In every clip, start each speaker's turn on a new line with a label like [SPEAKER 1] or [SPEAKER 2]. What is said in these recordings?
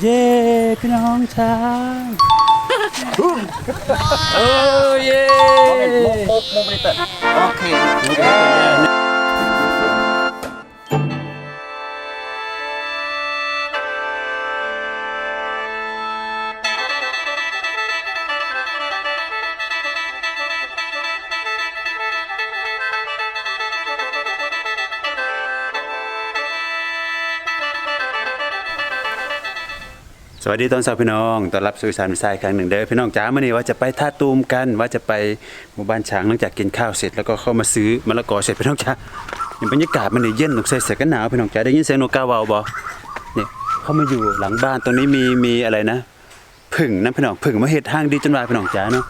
[SPEAKER 1] เย้พี่น้องช้าง
[SPEAKER 2] เออเย้
[SPEAKER 3] โมกโมกไม่ได้เปิดโอเค
[SPEAKER 1] สวัสดีตอนสาวพี่น้องต้อนรับสู่สารวิสัยครั้งหนึ่งเด้อพี่น้องจ๋ามื่อนี้ว่าจะไปท่าตูมกันว่าจะไปหมู่บ้านช้างหลังจากกินข้าวเสร็จแล้วก็เข้ามาซื้อมะละกอเสร็จพี่น้องจ๋าเห็นบรรยากาศมันนี่เย็นต้องใส่เสื้อกันหนาวพี่น้องจ๋าได้ยินเสียงนกกาวาวบ่เนี่ยเข้ามาอยู่หลังบ้านตรงนี้มีมีอะไรนะผึ่งนะพี่น้องผึ่งมาเฮ็ดห้างดีจนว่าพี่น้องจ๋าเนาะ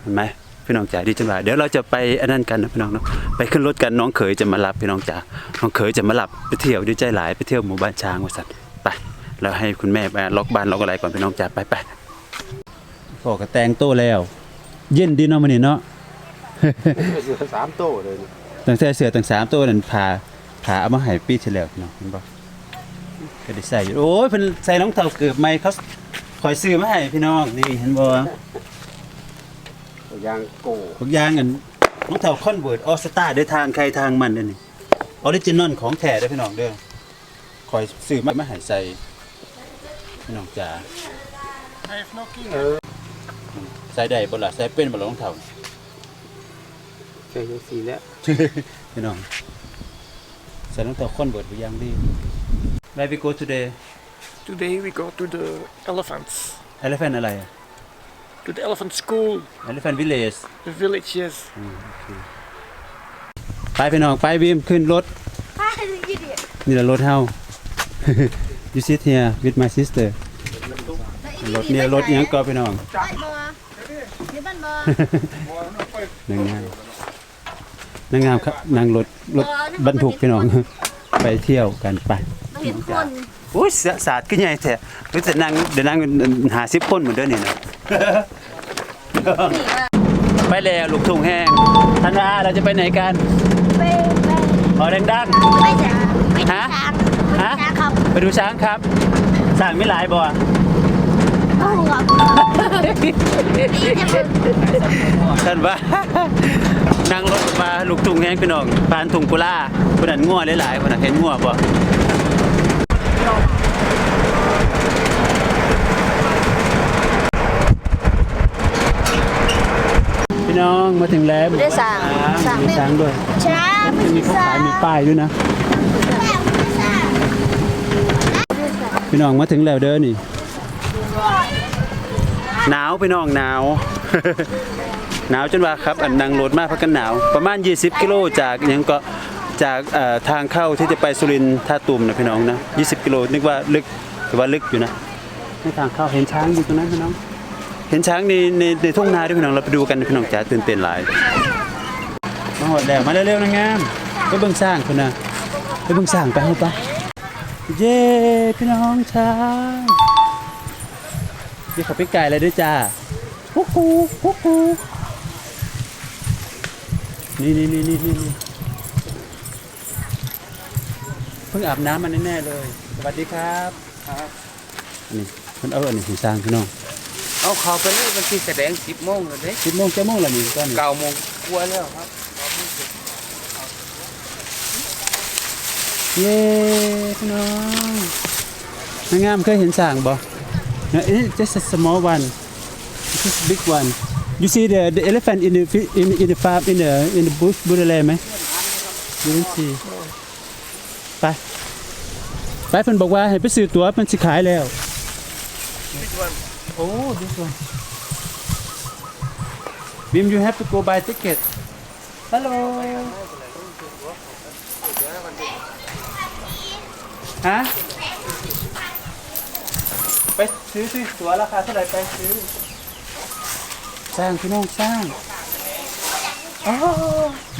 [SPEAKER 1] เห็นไหมพี่น้องจ๋าดีจังว่าเดี๋ยวเราจะไปอันนั้นกันนะพี่น้องเนาะไปขึ้นรถกันน้องเขยจะมารับพี่น้องจ๋าน้องเขยจะมารับไปเที่ยวดีใจหลายไปเที่ยวหมู่บ้านช้างวสัตว์ไป เราให้คุณแม่มาล็อกบ้านล็อกอะไรก่อนพี่น้องจ๋าไปไปพอกระแตงโตแล้ว เย็นดีเนาะมื้อนี้เนาะ
[SPEAKER 3] เสือสามโตเลย
[SPEAKER 1] ตั้งแต่เสือตั้งสามตัวนั่นพาพาเอามาให้ปีที่แล้วพี่น้องเห็นบ่ก็ได้ใส่อยู่โอ้ยเพิ่นใส่รองเท้าเกือบใหม่เขาคอยซื้อมาให้พี่น้องนี่เห็นบ่
[SPEAKER 3] ยางโก้
[SPEAKER 1] พวกอยางอันรองเท้าคอนเวิร์ตออสตาเด้อทางใครทางมันเด้อนี่ออริจินอลของแท้เด้อพี่น้องเด้อคอยซื้อมามาให้ใส่ พี่น้องจ๋า
[SPEAKER 3] เออ
[SPEAKER 1] ใส่ได้บ่ล่ะใส่เป็นบ่ล่ะรองเท้า
[SPEAKER 3] ใช่ยังสีแล้ว
[SPEAKER 1] พี่น้องใส่รองเท้าคอนเวิร์ตบ่อย่างดี Where we go today
[SPEAKER 2] Today we go to the elephants
[SPEAKER 1] Elephant อะไรอะ
[SPEAKER 2] to the elephant school
[SPEAKER 1] Elephant Village
[SPEAKER 2] the village yes
[SPEAKER 1] ไปพี่น้องไปบีมขึ้นรถนี่แหละรถเฮา you sit here with my sister รถเนี่ยรถอิหยังก็พี่น้อง
[SPEAKER 4] บ้านบ่อยู่บ้านบ่
[SPEAKER 1] นางงามนางงามครับนางรถรถบรรทุกพี่น้อง ไปเที่ยวกันไป
[SPEAKER 4] บ่เห็นคน
[SPEAKER 1] โอ้ยเสียศาสตร์ก็ใหญ่แท้รู้จะนั่งเดี๋ยวนั่งหาสิบคนเหมือนเดิมนี่นะไปแล้วลูกทุ่งแห้งท่านว่าเราจะไปไหนกัน
[SPEAKER 4] ไปไป
[SPEAKER 1] ขอดัง
[SPEAKER 4] ไปจ้าไป
[SPEAKER 1] ฮะ
[SPEAKER 4] ช้าง
[SPEAKER 1] ฮะ
[SPEAKER 4] ไปช้างครับ
[SPEAKER 1] ๆไปดูช้างครับสร้างไม่หลายบ่
[SPEAKER 4] โอ้โหครับนี่จะเป็น
[SPEAKER 1] ท่านว่านั่งรถมาลูกทุ่งแห้งพี่น้องผ่านทุ่งกุลาคนนั้นงัวหลายๆคนน่ะเห็นงัวบ่พี่น้องมาถึงแล้ว
[SPEAKER 4] ได้สั่งสั่ง
[SPEAKER 1] มีช้างด้วย
[SPEAKER 4] ช้าง
[SPEAKER 1] จะมีเขาขายมีป้ายด้วยนะ พี่น้องมาถึงแล้วเด้อนี่ หนาวพี่น้องหนาว หนาวจนว่าครับอันนั่งรถมากพักกันหนาว ประมาณ 20 กิโลจากยังก็จากทางเข้าที่จะไปสุรินทร์ท่าตูมนะพี่น้องนะ 20 กิโลนึกว่าลึกแต่ว่าลึกอยู่นะในทางเข้าเห็นช้างอยู่ตรงนั้นพี่น้อง เห็นช้างในในในทุ่งนาด้วยพี่น้องเราไปดูกันพี่น้องจ๋าตื่นเต้นหลายมาหอดแล้วมาเร็วๆนะงามไปเบิ่งสร้างคนน่ะไปเบิ่งสร้างไปเฮาไป เย้พี่น้องช้างนี่เขาไปไก่เลยด้วยจ้าฮู้ฮู้ฮู้ฮู้นี่นี่นี่นี่นี่นี่เพิ่งอาบน้ำมาแน่ๆเลย สวัสดีครับครับนี่มันเอาอันนี้หูสร้างพี่น้อง
[SPEAKER 3] เอาเขาไปเลยวันที่แสดงสิบโมงเลยเด้
[SPEAKER 1] สิบโมงเจ้าโมงละนี่ก้อน
[SPEAKER 3] เก้าโมงกว่าแล้วครับ
[SPEAKER 1] เย้พี่น้องนางงามเคยเห็นสร้างบ่ No, it's just a small one. This is big one. You see the the elephant in the fi- in in the farm in the in the bush บุรีรัมย์ไหม You don't see ไป ไปเพิ่นบอกว่าให้ไปซื้อตั๋วมันสิขายแล้ว โอ้ this one Bim you have to go buy ticket Hello ฮะ ไปซื้อสิตั๋วราคาเท่าไหร่ไปซื้อ สร้างพี่น้องสร้างอ๋อ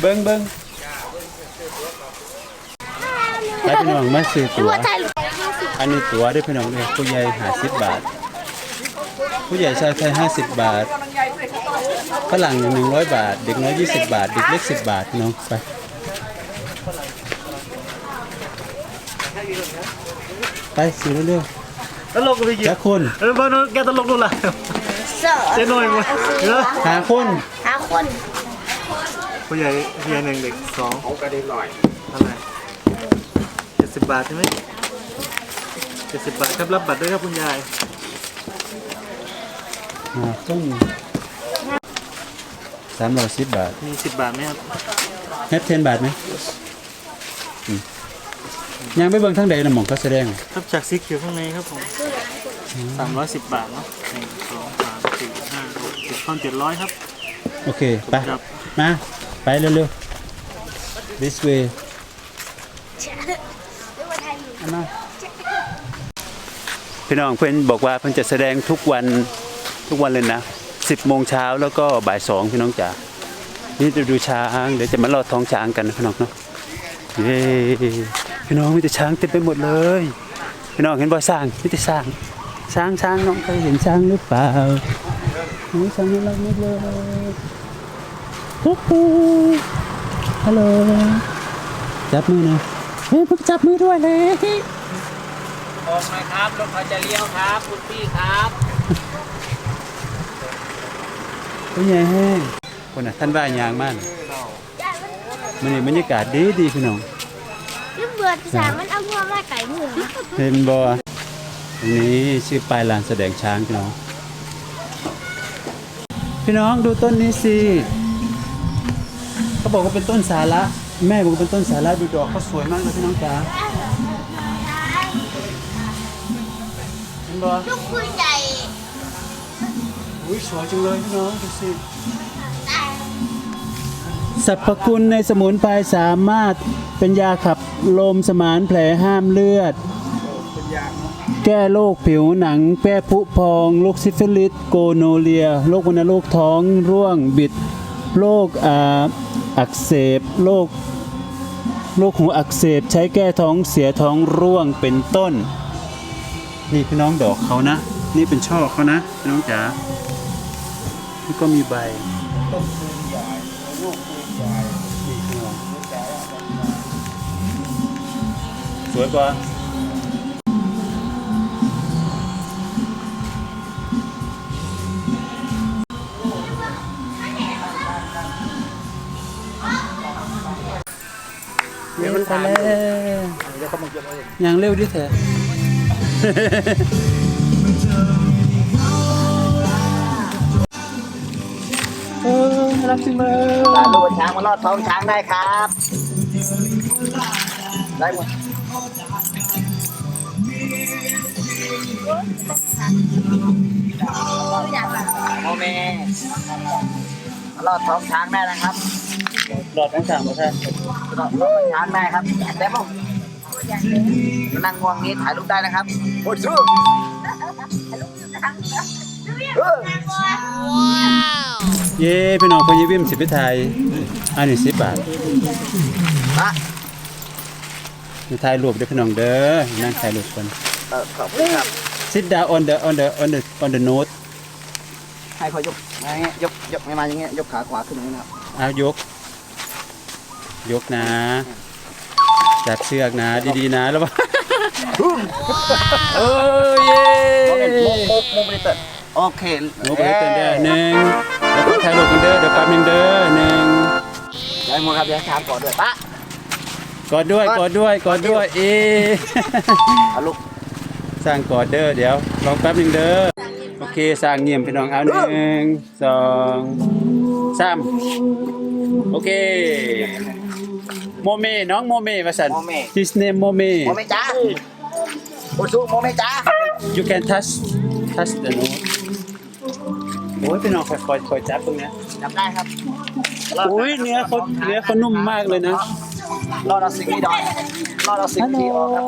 [SPEAKER 1] เบิ้งเบิ้งไปพี่น้องมาซื้อตั๋ว
[SPEAKER 4] หัวใจ
[SPEAKER 1] อันนี้ตั๋วด้วยพี่น้องเนี่ยผู้ใหญ่ห้าสิบบาท ผู้ใหญ่ชายไทยห้าสิบบาทฝรั่งหนึ่งร้อยบาท เด็กน้อยยี่สิบบาท เด็กเล็กสิบบาทพี่น้องไป ไปซื้อเร็วๆ
[SPEAKER 5] ตลกไปกี่
[SPEAKER 1] จักคน
[SPEAKER 5] เออบ้านแกตลกนู่นล่ะ
[SPEAKER 4] เสิร์ฟ
[SPEAKER 5] เจ๊หน่อยมั้ยเออ
[SPEAKER 1] หาคน
[SPEAKER 4] หาคน
[SPEAKER 5] ผู้ใหญ่เฮียหนึ่งเด็กสองเอากระดิ่งหน่อยอะไรเจ็ดสิบบาทใช่ไหมเจ็ดสิบบาทครับรับบัตรด้วยครับคุณยาย
[SPEAKER 1] หาคนสามร้อยสิบบาท
[SPEAKER 5] มีสิบบาทไหมครับ
[SPEAKER 1] เฮ็ดเทนบาทไหมอืม ยังไปเบิ่งทั้งใดนะหมองเขาแสดง
[SPEAKER 5] ครับจากสีเขียวข้างในครับผมสามร้อยสิบบาทเนาะหนึ่งสองสามสี่ห้าหกเจ็ดข้อนเจ็ดร้อยครับ
[SPEAKER 1] โอเค ไป
[SPEAKER 5] ครับ
[SPEAKER 1] มา ไปเร็วๆ this way เอามาพี่น้องเพื่อนบอกว่าเพื่อนจะแสดงทุกวันทุกวันเลยนะ10โมงเช้าแล้วก็บ่ายสองพี่น้องจ๋า นี่จะดูช้าง เดี๋ยวจะมาลอดท้องช้างกันนะพี่น้องเนาะ เย้ พี่น้องมีแต่ช้างเต็มไปหมดเลย พี่น้องเห็นบ่ช้างมีแต่ช้างช้างช้างน้องเคยเห็นช้างหรือเปล่าโอ้ยช้างน่ารักมากเลยฮู้ฮู้ฮัลโหลจับมือหนะเฮ้ยเพิ่งจับมือด้วยเลย
[SPEAKER 3] ออกมาครับรถเขาจะเลี้ยวครับคุณพี่ครับ
[SPEAKER 1] ตัวใหญ่แห้งคนน่ะท่านว่ายางมากมันนี่บรรยากาศดีดีพี่น้อง
[SPEAKER 4] นี่เบื่อสามมันเอาพวกมาไก่หมู
[SPEAKER 1] เห็นบ่ตรงนี้ชื่อปลายลานแสดงช้างพี่น้อง พี่น้องดูต้นนี้สิเขาบอกว่าเป็นต้นสาระ แม่บอกว่าเป็นต้นสาระดูดอกเขาสวยมากเลยพี่น้องจ๋าเห็นบ่
[SPEAKER 4] ลูกคุยใหญ่
[SPEAKER 1] อุ้ยสวยจังเลยพี่น้องดูสิสรรพคุณในสมุนไพรสามารถเป็นยาขับ ลมสมานแผลห้ามเลือด แก้โรคผิวหนัง แก้ผุพอง โรคซิฟิลิส โกโนเลีย โรควัณโรคท้องร่วงบิด โรคอ,อักเสบ โรคโรคหูอักเสบใช้แก้ท้องเสียท้องร่วงเป็นต้น นี่พี่น้องดอกเขานะ นี่เป็นช่อเขานะพี่น้องจ๋าแล้วก็มีใบ สวยกว่าเร็วไปแล้วยังเร็วดิเถอะเออน่ารักจังเลย
[SPEAKER 3] ตาลูกช้างมาลอดท้องช้างได้ครับ ได้หมด โมเมมาลอดท้องช้างได้นะครับ
[SPEAKER 1] หลอดทั้งสามหมดท่าน
[SPEAKER 3] ลอดท้องช้างได้ครับแต่ผมนั่งง่วงนี้ถ่ายรูปได้นะครับโอ้ยสู้เออ
[SPEAKER 1] เย้พี่น้องคนยี่วิมสิบไปไทยอันนี้สิบบาท
[SPEAKER 3] มา
[SPEAKER 1] มาถ่ายรูปเด้อพี่น้องเด้อนั่งถ่ายรูปกัน
[SPEAKER 3] เออขอบคุณครับ
[SPEAKER 1] sit down on the on the on the on the note
[SPEAKER 3] ให้เขายกอย่างเงี้ยยกยกไม่มาอย่างเงี้ยยกขาขวาขึ้นอย่างนี้นะครับ
[SPEAKER 1] เอายก ยกนะจับเชือกนะ ดีๆนะแล้วว่าโอ้เย้
[SPEAKER 3] โมเมนต์โมโมโมเมนต์โอเค
[SPEAKER 1] โอ้ไปเต้นเด้อหนึ่งแล้วก็ถ่ายรูปกันเด้อเดี๋ยวแป๊บหนึงเด้อหนึ่ง
[SPEAKER 3] ได้หมดครับเดี๋ยวช้างก่อนด้วยปะ
[SPEAKER 1] กอดด้วยกอดด้วยกอดด้วยเอ
[SPEAKER 3] เอาลูก
[SPEAKER 1] สร้างกอดเด้อเดี๋ยวลองแป๊บหนึงเด้อโอเคสร้างเงียบพี่น้องเอาหนึ่งสองสามโอเคโมเมน้องโมเมว่าสัน
[SPEAKER 3] โมเม
[SPEAKER 1] his name โมเม
[SPEAKER 3] โมเมจ้าโอ้สู้โมเมจ้า
[SPEAKER 1] you can touch touch the note โอ้ยพี่น้องคอยคอยคอยจับตรงเนี้ย
[SPEAKER 3] จำได้ครับ
[SPEAKER 1] โอ้ยเนื้อเขาเนื้อเขานุ่มมากเลยนะ
[SPEAKER 3] รอดเอาสิ่งนี้ดอนรอดเอาสิ่งที่ออกครับ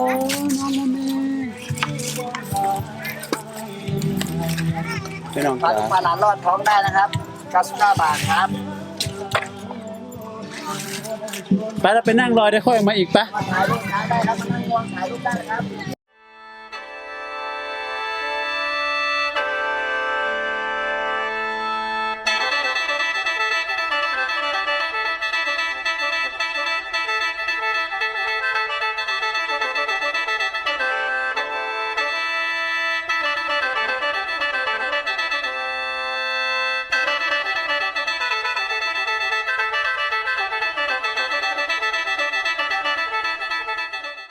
[SPEAKER 1] พี่น้อง
[SPEAKER 3] ปลา
[SPEAKER 1] จ๋า
[SPEAKER 3] ลูกปลาหลานรอดท้องได้นะครับ99บาทครับ
[SPEAKER 1] ไปแล้วไปนั่งรอได้ค่อยออกมาอีกปะ
[SPEAKER 3] มาถ่ายรูปช้างได้ครับมานั่งง่วงถ่ายรูปได้นะครับ